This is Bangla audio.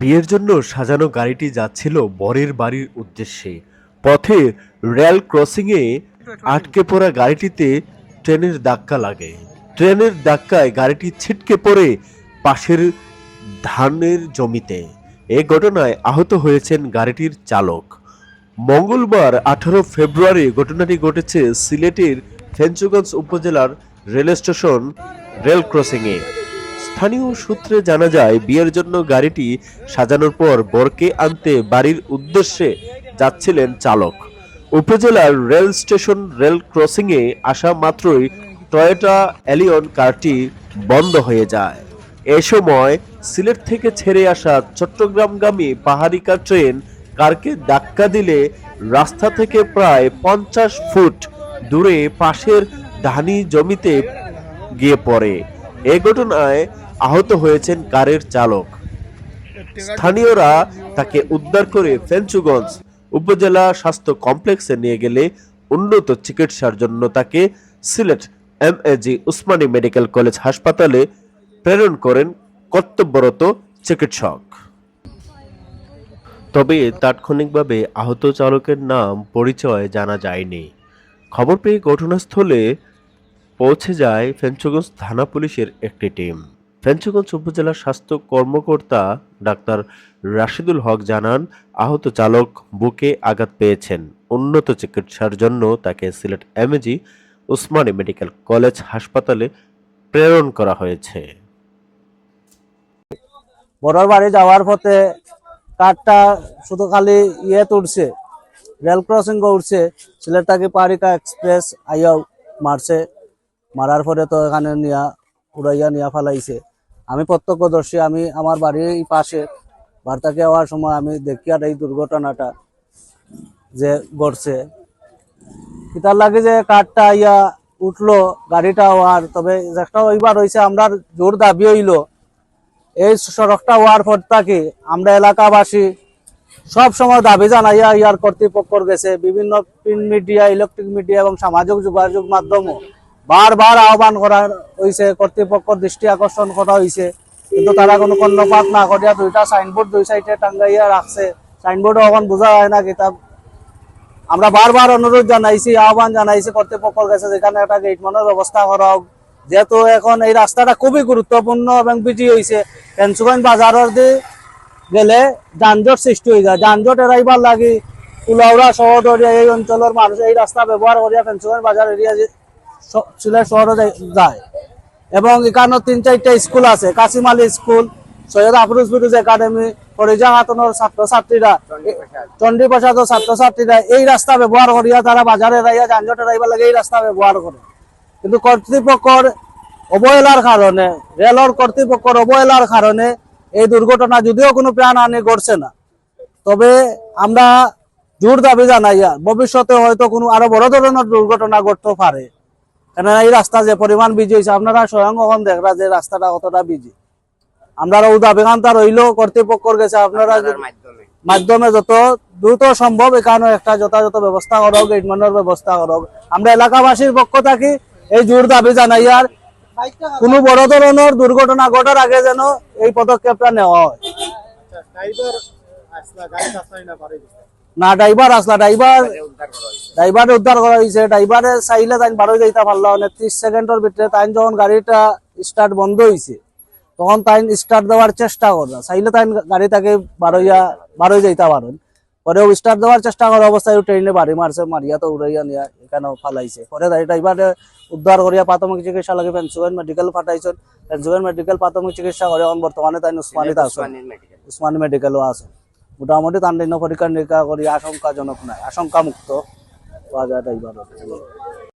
বিয়ের জন্য সাজানো গাড়িটি যাচ্ছিল বরের বাড়ির উদ্দেশ্যে। পথে রেল ক্রসিংয়ে আটকে পড়া গাড়িটিতে ট্রেনের ধাক্কা লাগে। ট্রেনের ধাক্কায় গাড়িটি ছিটকে পড়ে পাশের ধানের জমিতে। এ ঘটনায় আহত হয়েছেন গাড়িটির চালক। মঙ্গলবার আঠারো ফেব্রুয়ারি ঘটনাটি ঘটেছে সিলেটের ফেঞ্চুগঞ্জ উপজেলার রেল স্টেশন রেল ক্রসিংয়ে। স্থানীয় সূত্রে জানা যায়, বিয়ের জন্য গাড়িটি সাজানোর পর বরকে আনতে বাড়ির উদ্দেশ্যে যাচ্ছিলেন চালক। উপজেলার রেল স্টেশন রেল ক্রসিংয়ে আসা মাত্রই টয়োটা এলিয়ন কারটি বন্ধ হয়ে যায়। এ সময় সিলেট থেকে ছেড়ে আসা চট্টগ্রামগামী পাহাড়িকা ট্রেন কারকে ধাক্কা দিলে রাস্তা থেকে প্রায় পঞ্চাশ ফুট দূরে পাশের ধানি জমিতে গিয়ে পড়ে। এ ঘটনায় আহত হয়েছেন কারের চালক। স্থানীয়রা তাকে উদ্ধার করে ফেঞ্চুগঞ্জ উপজেলা স্বাস্থ্য কমপ্লেক্সে নিয়ে গেলে উন্নত চিকিৎসার জন্য তাকে Sylhet M A G Osmani medical college হাসপাতালে প্রেরণ করেন কর্তব্যরত চিকিৎসক। তবে তাৎক্ষণিকভাবে আহত চালকের নাম পরিচয় জানা যায়নি। খবর পেয়ে ঘটনাস্থলে পৌঁছে যায় ফেঞ্চগঞ্জ থানা পুলিশের একটি টিম। ফেঞ্চগঞ্জ উপজেলার স্বাস্থ্য কর্মকর্তা ডাক্তার রাশিদুল হক জানান, আহত চালক বুকে আঘাত পেয়েছেন। উন্নত চিকিৎসার জন্য তাকে Sylhet M A G Osmani medical college হাসপাতালে প্রেরণ করা হয়েছে। বড়র বাড়ি যাওয়ার পথে কারটা শুধু খালি ইয়ে উঠছে, রেল ক্রসিং উঠছে সিলেট পারিকা এক্সপ্রেস আইয়াও মারছে। মারার পরে তো এখানে নিয়া, উড়াইয়া নিয়া ফালাইছে। আমি প্রত্যক্ষদর্শী, আমি আমার বাড়ির পাশে বার্তাকে যাওয়ার সময় আমি দেখি আর এই দুর্ঘটনাটা যে ঘটছে। কিতার লাগে যে কারটা ইয়া উঠল, গাড়িটা আর তবে একটা ওইবার হয়েছে আমরা জোর দাবি হইল, এই সড়কটা হওয়ার পর থেকে আমরা এলাকাবাসী সব সময় দাবি জানাইয়া ইয়ার কর্তৃপক্ষর গেছে। বিভিন্ন প্রিন্ট মিডিয়া, ইলেকট্রিক মিডিয়া এবং সামাজিক যোগাযোগ মাধ্যমও বারবার আহ্বান করা হয়েছে কর্তৃপক্ষর দৃষ্টি আকর্ষণ করা হয়েছে কিন্তু তারা কোনো কর্ণপাত না করিয়া দুইটা সাইনবোর্ড দুই সাইডে টাঙ্গাইয়া রাখছে। সাইনবোর্ডও এখন বোঝা হয় না কিতাব আমরা বারবার অনুরোধ জানাইছি, আহ্বান জানাইছি কর্তৃপক্ষের কাছে যেখানে একটা গেট মানের ব্যবস্থা করা হোক যেহেতু এখন এই রাস্তাটা খুবই গুরুত্বপূর্ণ এবং বিজি হয়েছে পেন্সুগঞ্জ বাজারের দিয়ে গেলে যানজট সৃষ্টি হয়ে যায়। যানজট এড়াইবার লাগি কুলাউড়া শহরদরিয়া এই অঞ্চলের মানুষ এই রাস্তা ব্যবহার করিয়া পেন্সুগঞ্জ বাজার এরিয়া সিলেট শহরে যায় এবং এখানে তিন, চারটা স্কুল আছে। কাসিম স্কুল, সৈয়দ আফরুজ ফিরুজ একাডেমি ফরিজা খাতুনের ছাত্রছাত্রীরা প্রসাদের ছাত্রছাত্রীরা এই রাস্তা ব্যবহার করিয়া তারা বাজারে রাইয়া যানজট এড়াইবার লাগে এই রাস্তা ব্যবহার করে। কিন্তু কর্তৃপক্ষর অবহেলার কারণে রেলর কর্তৃপক্ষর অবহেলার কারণে এই দুর্ঘটনা যদিও কোনো প্রাণ হানি ঘটছে না। তবে আমরা জোর দাবি জানাই আর ভবিষ্যতে হয়তো কোনো আরও বড় ধরনের দুর্ঘটনা ঘটতে পারে। কেননা এই রাস্তা যে পরিমাণ বিজি হয়েছে আপনারা স্বয়ং এখন দেখরা যে রাস্তাটা কতটা বিজি আমরা ও দাবিকান্তা রইল কর্তৃপক্ষর গেছে আপনারা মাধ্যমে। যত দ্রুত সম্ভব এখানে একটা যথাযথ ব্যবস্থা করো গেটমানের ব্যবস্থা করো আমরা এলাকাবাসীর পক্ষ থাকি এই জোর দাবি জানাই আর কোনো বড় ধরনের দুর্ঘটনা ঘটার আগে যেন এই পদক্ষেপটা নেওয়া হয়। না ড্রাইভার আসলা ড্রাইভার ড্রাইভারে উদ্ধার করা হয়েছে। ড্রাইভারে চাইলে তাই বারো যাইতে পারল না ত্রিশ সেকেন্ডের ভিতরে তাই যখন গাড়িটা স্টার্ট বন্ধ হয়েছে তখন তাই স্টার্ট দেওয়ার চেষ্টা করল। চাইলে তাই গাড়ি তাকে বারোইয়া বারোই যাইতে পারেন। পরে স্টার্ট দেওয়ার চেষ্টা করার অবস্থায় ট্রেনে বাড়ি মারছে মারিয়া তো উড়াইয়া নিয়া এখানে ফালাইছে। পরে ড্রাইভারে উদ্ধার করিয়া প্রাথমিক চিকিৎসা লাগে পেন্সুগঞ্জ মেডিকেল পাঠাইছেন। পেন্সুগঞ্জ মেডিকেল প্রাথমিক চিকিৎসা করে এখন বর্তমানে তাই উসমানিতে আছে উসমানী মেডিকেলও আছে মোটামুটি তান্ডিন্য পরীক্ষা নিরীক্ষা করি আশঙ্কাজনক নয় আশঙ্কা মুক্ত পাওয়া যায় ড্রাইভার